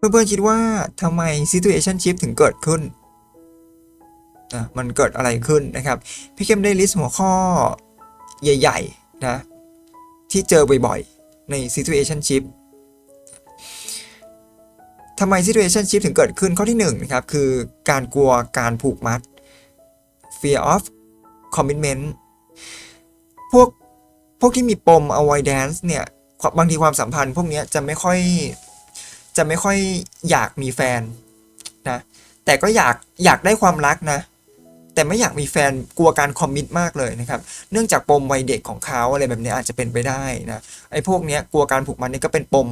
เพื่อนๆคิดว่าทำไม situationship ถึงเกิดขึ้นนะมันเกิดอะไรขึ้นนะครับ พี่เข้มได้ลิสต์หัวข้อใหญ่ๆนะที่เจอบ่อยๆ ใน situationship ทำไม situationship ถึงเกิดขึ้นข้อที่หนึ่งนะครับ คือการกลัวการผูกมัด fear of commitment พวกพวกที่มีปม avoidance เนี่ยบางทีความสัมพันธ์พวกนี้จะไม่ค่อย จะไม่ค่อยอยากมีแฟนนะแต่ก็อยากอยากได้ความรักนะ แต่ไม่อยากมีแฟนกลัวการคอมมิตมากเลยนะครับ เนื่องจากปมวัยเด็กของเขาอะไรแบบนี้อาจจะเป็นไปได้นะไอ้พวกเนี้ยกลัวการผูกมัดนี่ก็เป็นปม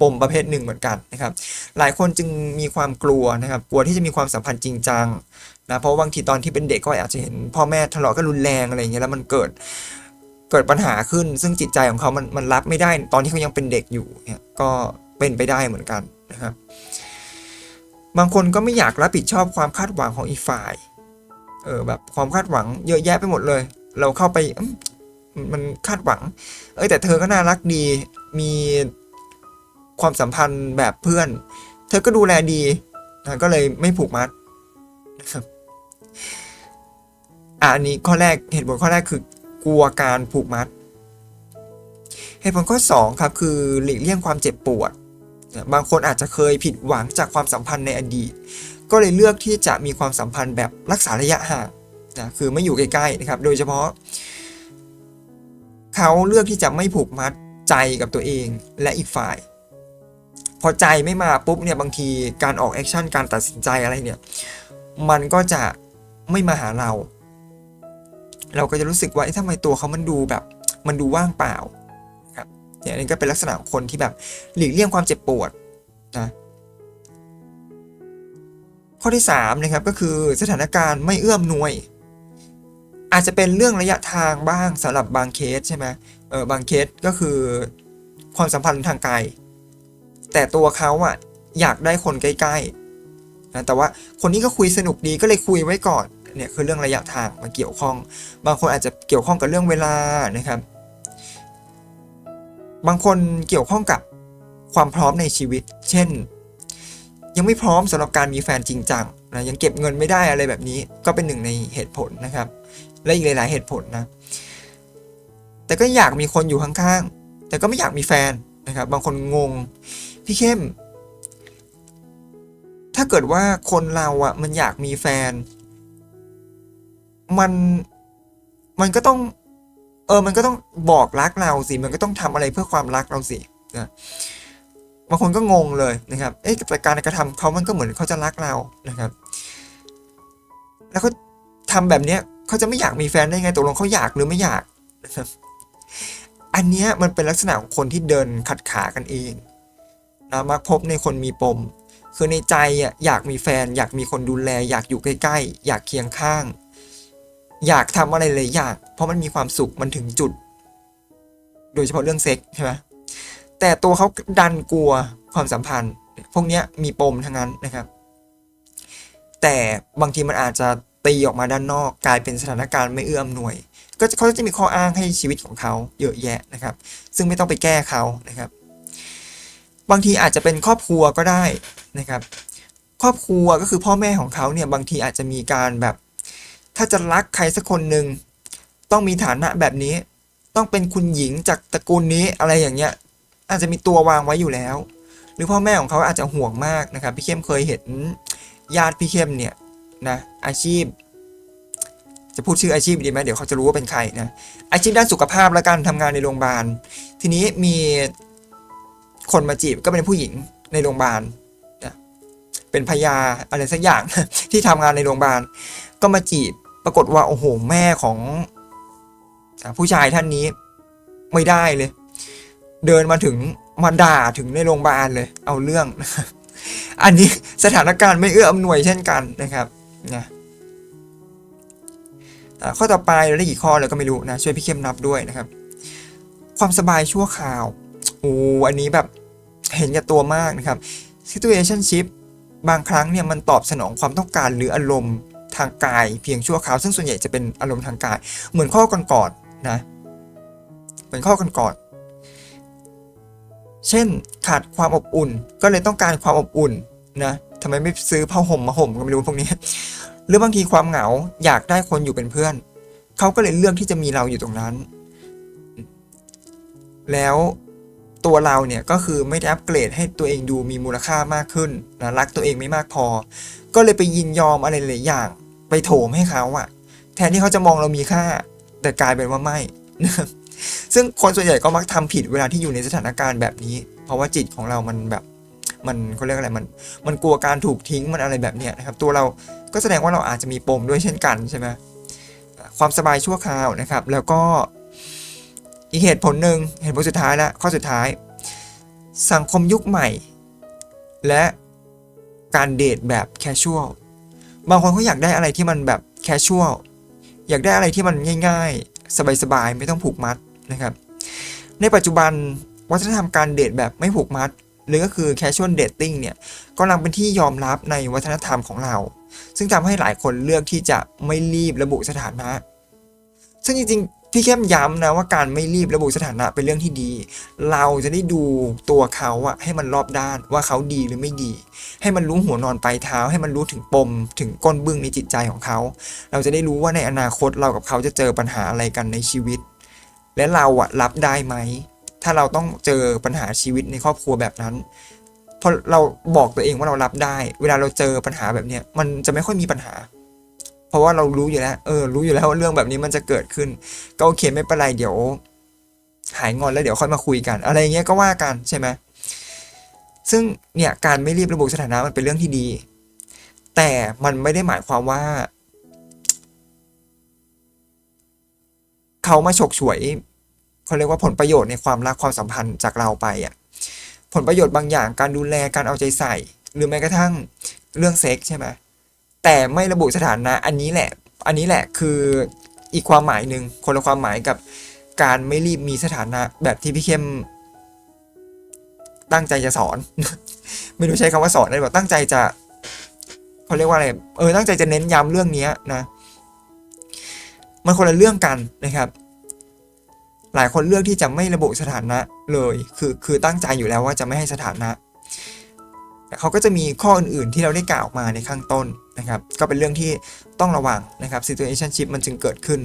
ปมประเภทหนึ่งเหมือนกันนะครับ หลายคนจึงมีความกลัวนะครับ กลัวที่จะมีความสัมพันธ์จริงจังนะเพราะบางทีตอนที่เป็นเด็กก็อาจจะเห็นพ่อแม่ทะเลาะกันรุนแรงอะไรอย่างเงี้ยแล้วมันเกิดเกิดปัญหาขึ้น ซึ่งจิตใจของเขามันมันรับไม่ได้ตอนที่เขายังเป็นเด็กอยู่เนี่ยก็ เป็นไปได้เหมือนกันนะครับบางคนก็ไม่อยากรับผิดชอบความคาดหวังของอีกฝ่าย เออแบบความคาดหวังเยอะแยะไปหมดเลย เราเข้าไปมมันคาดหวัง เอ้ยแต่เธอก็น่ารักดี มีความสัมพันธ์แบบเพื่อน เธอก็ดูแลดีนะก็เลยไม่ผูกมัดนะครับอันนี้ข้อแรกเหตุผลข้อแรกคือกลัวการผูกมัด เหตุผลข้อ 2 ครับ คือหลีกเลี่ยงความเจ็บปวด บางคนอาจจะเคยผิดหวังจากความสัมพันธ์ในอดีต ก็เลยเลือกที่จะมีความสัมพันธ์แบบรักษาระยะห่างนะคือไม่อยู่ใกล้ๆนะครับ โดยเฉพาะ เขาเลือกที่จะไม่ผูกมัดใจกับตัวเองและอีกฝ่าย พอใจไม่มาปุ๊บเนี่ยบางทีการออกแอคชั่นการตัดสินใจอะไรเนี่ย มันก็จะไม่มาหาเรา เราก็จะรู้สึกว่าทำไมตัวเขามันดูแบบ มันดูว่างเปล่า เนี่ยอันนี้ก็เป็นลักษณะของคนที่แบบหลีกเลี่ยงความเจ็บปวดนะข้อที่3นะครับก็คือสถานการณ์ไม่เอื้อมหน่วย อาจจะเป็นเรื่องระยะทางบ้างสำหรับบางเคสใช่ไหมเออบางเคสก็คือความสัมพันธ์ทางไกลแต่ตัวเขาอะอยากได้คนใกล้ๆนะแต่ว่าคนนี้ก็คุยสนุกดีก็เลยคุยไว้ก่อนเนี่ยคือเรื่องระยะทางมาเกี่ยวข้อง บางคนอาจจะเกี่ยวข้องกับเรื่องเวลานะครับ บางคนเกี่ยวข้องกับความพร้อมในชีวิต เช่น ยังไม่พร้อมสำหรับการมีแฟนจริงจังนะยังเก็บเงินไม่ได้อะไรแบบนี้ ก็เป็นหนึ่งในเหตุผลนะครับ และอีกหลาย ๆ เหตุผลนะ แต่ก็อยากมีคนอยู่ข้างๆ แต่ก็ไม่อยากมีแฟนนะครับ บางคนงง พี่เข้ม ถ้าเกิดว่าคนเราอะมันอยากมีแฟน มันมันก็ต้อง เออมันก็ต้องบอกรักเราสิมันก็ต้องทำอะไรเพื่อความรักเราสินะบางคนก็งงเลยนะครับเอ๊ะแต่การกระทำเขามันก็เหมือนเขาจะรักเรานะครับ แล้วเขาทำแบบเนี้ยเขาจะไม่อยากมีแฟนได้ไงตกลงเขาอยากหรือไม่อยากนะครับอันเนี้ยมันเป็นลักษณะของคนที่เดินขัดขากันเองนะมักพบในคนมีปม คือในใจอะอยากมีแฟน อยากมีคนดูแล อยากอยู่ใกล้ ๆ อยากเคียงข้าง อยากทำอะไรหลยอยางเพราะมันมีความสุขมันถึงจุด โดยเฉพาะเรื่องเซ็กใช่ไหมแต่ตัวเขาดันกลัวความสัมพันธ์ พวกนี้มีปมทั้งนั้นนะครับ แต่บางทีมันอาจจะตีออกมาด้านนอกกลายเป็นสถานการณ์ไม่เอื้ออำนวย ก็เขาจะมีข้ออ้างให้ชีวิตของเขาเยอะแยะนะครับ ซึ่งไม่ต้องไปแก้เขานะครับ บางทีอาจจะเป็นครอบครัวก็ได้นะครับ ครอบครัวก็คือพ่อแม่ของเขาเนี่ยบางทีอาจจะมีการแบบ ถ้าจะรักใครสักคนหนึ่งต้องมีฐานะแบบนี้ ต้องเป็นคุณหญิงจากตระกูลนี้อะไรอย่างเงี้ย อาจจะมีตัววางไว้อยู่แล้ว หรือพ่อแม่ของเขาอาจจะห่วงมากนะครับพี่เข้มเคยเห็นญาติพี่เข้มเนี่ยนะอาชีพ จะพูดชื่ออาชีพดีไหมเดี๋ยวเขาจะรู้ว่าเป็นใครนะอาชีพด้านสุขภาพและการทำงานในโรงพยาบาล ทีนี้มีคนมาจีบก็เป็นผู้หญิงในโรงพยาบาลนะเป็นพยาอะไรสักอย่างที่ทำงานในโรงพยาบาลก็มาจีบ ปรากฏว่าโอ้โหแม่ของผู้ชายท่านนี้ไม่ได้เลย เดินมาถึงมาด่าถึงในโรงพยาบาลเลย เอาเรื่อง อันนี้สถานการณ์ไม่เอื้ออำนวยเช่นกันนะครับนะอะข้อต่อไปเราได้กี่ข้อแล้วก็ไม่รู้นะช่วยพี่เข้มนับด้วยนะครับ ความสบายชั่วคราวโอ้อันนี้แบบเห็นกับตัวมากนะครับ situationship บางครั้งเนี่ยมันตอบสนองความต้องการหรืออารมณ์ ทางกายเพียงชั่วคราว ซึ่งส่วนใหญ่จะเป็นอารมณ์ทางกาย เหมือนข้อก่อนๆนะเหมือนข้อก่อนๆเช่นขาดความอบอุ่น ก็เลยต้องการความอบอุ่นนะทำไมไม่ซื้อผ้าห่มมาห่มก็ไม่รู้พวกนี้ หรือบางทีความเหงาอยากได้คนอยู่เป็นเพื่อน เขาก็เลยเลือกที่จะมีเราอยู่ตรงนั้น แล้วตัวเราเนี่ยก็คือไม่ได้อัปเกรดให้ตัวเองดูมีมูลค่ามากขึ้นนะรักตัวเองไม่มากพอ ก็เลยไปยินยอมอะไรหลายอย่าง ไปโถมให้เขาอะแทนที่เขาจะมองเรามีค่า แต่กลายเป็นว่าไม่ ซึ่งคนส่วนใหญ่ก็มักทำผิดเวลาที่อยู่ในสถานการณ์แบบนี้ เพราะว่าจิตของเรามันแบบมันเขาเรียกอะไรมัน มันกลัวการถูกทิ้งมันอะไรแบบเนี้ยนะครับ ตัวเราก็แสดงว่าเราอาจจะมีปมด้วยเช่นกันใช่ไหมความสบายชั่วคราวนะครับ แล้วก็อีกเหตุผลหนึ่งเหตุผลสุดท้ายละข้อสุดท้าย สังคมยุคใหม่ และการเดทแบบแคชชวล บางคนเขาอยากได้อะไรที่มันแบบแคชชวลอยากได้อะไรที่มันง่าย ๆ สบายๆ ไม่ต้องผูกมัดนะครับ ในปัจจุบันวัฒนธรรมการเดทแบบไม่ผูกมัด หรือก็คือ casual dating เนี่ยกำลังเป็นที่ยอมรับในวัฒนธรรมของเรา ซึ่งทำให้หลายคนเลือกที่จะไม่รีบระบุสถานะ ซึ่งจริงๆ พี่เข้มย้ำนะว่าการไม่รีบระบุสถานะเป็นเรื่องที่ดี เราจะได้ดูตัวเขาอะให้มันรอบด้านว่าเขาดีหรือไม่ดี ให้มันรู้หัวนอนปลายเท้า ให้มันรู้ถึงปม ถึงก้นบึ้งในจิตใจของเขา เราจะได้รู้ว่าในอนาคตเรากับเขาจะเจอปัญหาอะไรกันในชีวิต และเราอะรับได้ไหม ถ้าเราต้องเจอปัญหาชีวิตในครอบครัวแบบนั้นพอเราบอกตัวเองว่าเรารับได้ เวลาเราเจอปัญหาแบบเนี้ยมันจะไม่ค่อยมีปัญหา เพราะว่าเรารู้อยู่แล้ว เออ รู้อยู่แล้วว่าเรื่องแบบนี้มันจะเกิดขึ้น ก็โอเคไม่เป็นไรเดี๋ยว หายงอนแล้วเดี๋ยวค่อยมาคุยกัน อะไรเงี้ยก็ว่ากันใช่ไหมซึ่งเนี่ยการไม่รีบระบุสถานะมันเป็นเรื่องที่ดี แต่มันไม่ได้หมายความว่า เขามาฉกฉวยเขาเรียกว่าผลประโยชน์ในความรักความสัมพันธ์จากเราไปอะผลประโยชน์บางอย่างการดูแลการเอาใจใส่ หรือแม้กระทั่งเรื่องเซ็กใช่ไหม แต่ไม่ระบุสถานะอันนี้แหละ อันนี้แหละคืออีกความหมายหนึ่งคนละความหมายกับการไม่รีบมีสถานะแบบที่พี่เข้มตั้งใจจะสอน ไม่รู้ใช้คำว่าสอนได้บอตั้งใจจะเขาเรียกว่าอะไรเออตั้งใจจะเน้นย้ำเรื่องนี้นะ มันคนละเรื่องกันนะครับ หลายคนเลือกที่จะไม่ระบุสถานะเลย คือคือตั้งใจอยู่แล้วว่าจะไม่ให้สถานะ เขาก็จะมีข้ออื่นๆที่เราได้กล่าวมาในข้างต้นนะครับ ก็เป็นเรื่องที่ต้องระวังนะครับ situationship มันจึงเกิดขึ้น